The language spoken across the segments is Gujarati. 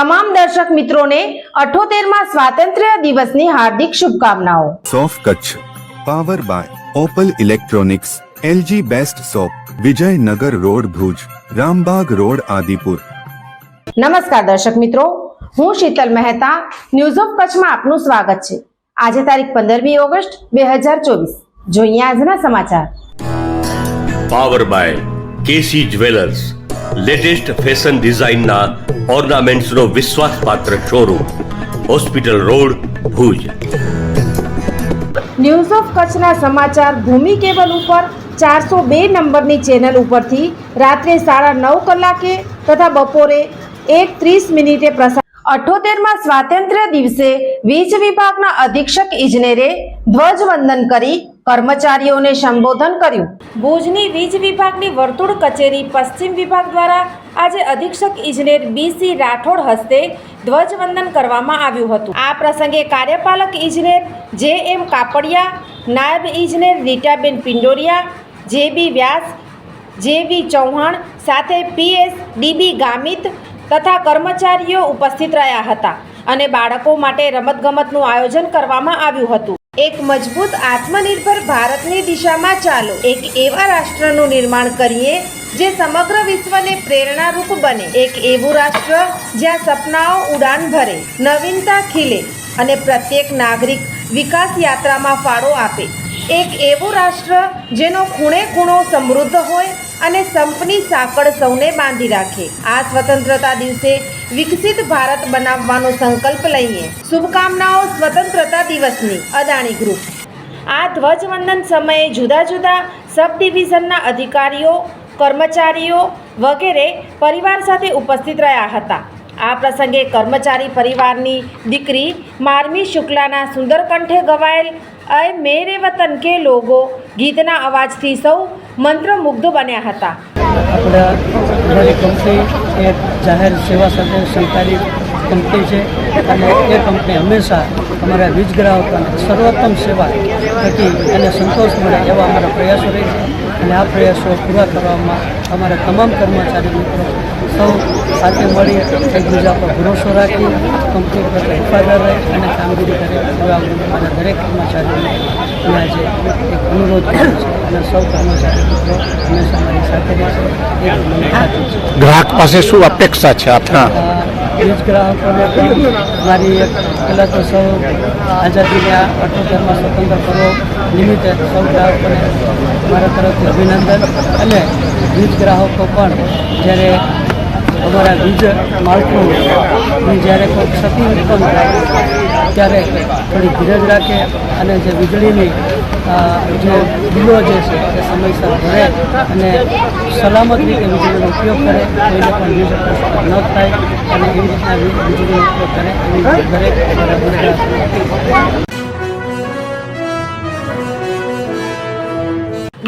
તમામ દર્શક મિત્રોને અઠોતેરમાં સ્વાતંત્ર્ય દિવસની હાર્દિક શુભકામનાઓ. સોફ Kutch power by Opal electronics LG best shop Vijaynagar road Bhuj Rambag road Adipur. નમસ્કાર દર્શક મિત્રો હું શીતલ મહેતા ન્યૂઝ ઓફ કચ્છમાં આપનું સ્વાગત છે. આજે તારીખ પંદરમી ઓગસ્ટ બે હજાર ચોવીસ. જોઈએ આજના સમાચાર. Power by KC jewellers latest fashion ડિઝાઇનના ઓર્નામેન્ટ્સનો વિશ્વાસપાત્ર showroom, hospital road, Bhuj. News of કચ્છના સમાચાર ભૂમિ કેબલ ઉપર ચારસો બે નંબરની ચેનલ ઉપરથી રાત્રે સાડા નવ કલાકે તથા બપોરે એક ત્રીસ મિનિટે પ્રસાર અઠોતેરમાં સ્વાતંત્ર્ય દિવસે વીજ વિભાગના અધિક્ષક ઇજનેરે ધ્વજવંદન કરી કર્મચારીઓને સંબોધન કર્યું. ભુજની વીજ વિભાગની વર્તુળ કચેરી પશ્ચિમ વિભાગ દ્વારા આજે અધિક્ષક ઇજનેર બીસી રાઠોડ હસ્તે ધ્વજવંદન કરવામાં આવ્યું હતું. આ પ્રસંગે કાર્યપાલક ઇજનેર જે એમ કાપડિયા, નાયબ ઇજનેર રીટાબેન પિંડોરિયા, જે બી વ્યાસ, જે બી ચૌહાણ સાથે પીએસ ડીબી ગામિત તથા કર્મચારીઓ ઉપસ્થિત રહ્યા હતા અને બાળકો માટે રમતગમતનું આયોજન કરવામાં આવ્યું હતું. એક મજબૂત આત્મનિર્ભર ભારતની દિશામાં ચાલો. એક એવા રાષ્ટ્રનું નિર્માણ કરીએ જે સમગ્ર વિશ્વને પ્રેરણારૂપ બને. એક એવું રાષ્ટ્ર જ્યાં સપનાઓ ઉડાન ભરે, નવીનતા ખીલે અને પ્રત્યેક નાગરિક વિકાસ યાત્રામાં ફાળો આપે. એક એવું રાષ્ટ્ર જેનો ખૂણે ખૂણો સમૃદ્ધ હોય અને સંપની સાંકળ સૌને બાંધી રાખે. આ સ્વતંત્રતા દિવસે વિકસિત ભારત બનાવવાનો સંકલ્પ લઈએ. શુભકામનાઓ સ્વતંત્રતા દિવસની, અદાણી ગ્રુપ. આ ધ્વજવંદન સમયે જુદા જુદા સબ ડિવિઝનના અધિકારીઓ, કર્મચારીઓ વગેરે પરિવાર સાથે ઉપસ્થિત રહ્યા હતા. આ પ્રસંગે કર્મચારી પરિવારની દીકરી માર્મી શુક્લાના સુંદર કંઠે ગવાયેલ અય મેરે વતન કે લોગો ગીતના અવાજથી સૌ મંત્રમુગ્ધ બન્યા હતા. આપણા કંપની એ જાહેર સેવા સાથે સંકળાયેલી કંપની છે અને એ કંપની હંમેશા અમારા વીજ ગ્રાહકોને સર્વોત્તમ સેવા થકી અને સંતોષ મળે એવા અમારા પ્રયાસો રહે છે. અને આ પ્રયાસો પૂરા કરવામાં અમારા તમામ કર્મચારી મિત્રો સૌ સાથે મળી એકબીજા પર ભરોસો રાખી કંપની પર હિફાજત રહે અને કામગીરી કરે એવા મારા દરેક કર્મચારીઓને મેં આજે એક અનુરોધ કર્યો છે અને સૌ કર્મચારી મિત્રો હંમેશા મારી સાથે રહેશે એ મને ખાતરી છે ગ્રાહક પાસે શું અપેક્ષા છે આપના? વીજ ગ્રાહકોને મારી એક પહેલાં તો સૌ આઝાદીના અઠોતેરમાં સ્વતંત્ર પર્વ નિમિત્તે સૌ ગ્રાહકોને મારા તરફથી અભિનંદન. અને વીજ ગ્રાહકો પણ જ્યારે અમારા વીજ માળખુંની જ્યારે કોઈ ક્ષતિ ઉત્પન્ન થાય, ત્યારે થોડી ધીરજ રાખે અને જે વીજળીની જે બિલો જે છે એ સમયસર ભરે અને સલામત રીતે વીજળીનો ઉપયોગ કરે કોઈને પણ વીજ ન થાય અને એવી રીતના વીજળીનો ઉપયોગ કરે એવી રીતે અમારા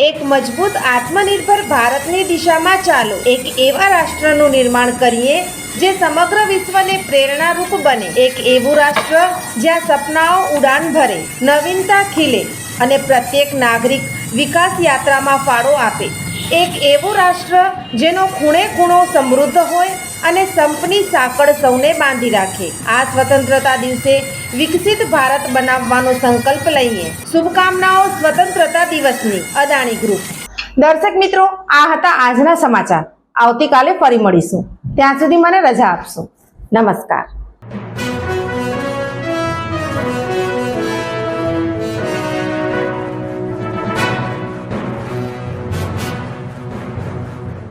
એક મજબૂત આત્મનિર્ભર ભારતની દિશામાં ચાલો. એક એવા રાષ્ટ્રનું નિર્માણ કરીએ જે સમગ્ર વિશ્વને પ્રેરણારૂપ બને. એક એવું રાષ્ટ્ર જ્યાં સપનાઓ ઉડાન ભરે, નવીનતા ખીલે અને પ્રત્યેક નાગરિક વિકાસ યાત્રામાં ફાળો આપે. એક એવું રાષ્ટ્ર જેનો ખૂણે ખૂણો સમૃદ્ધ હોય અને સંપની સાંકળ સૌને બાંધી રાખે. આ સ્વતંત્રતા દિવસે વિકસિત ભારત બનાવવાનો સંકલ્પ લઈએ. શુભકામનાઓ સ્વતંત્રતા દિવસની, અદાણી ગ્રુપ. દર્શક મિત્રો, આ હતા આજના સમાચાર. આવતીકાલે ફરી મળીશું. ત્યાં સુધી મને રજા આપશો. નમસ્કાર.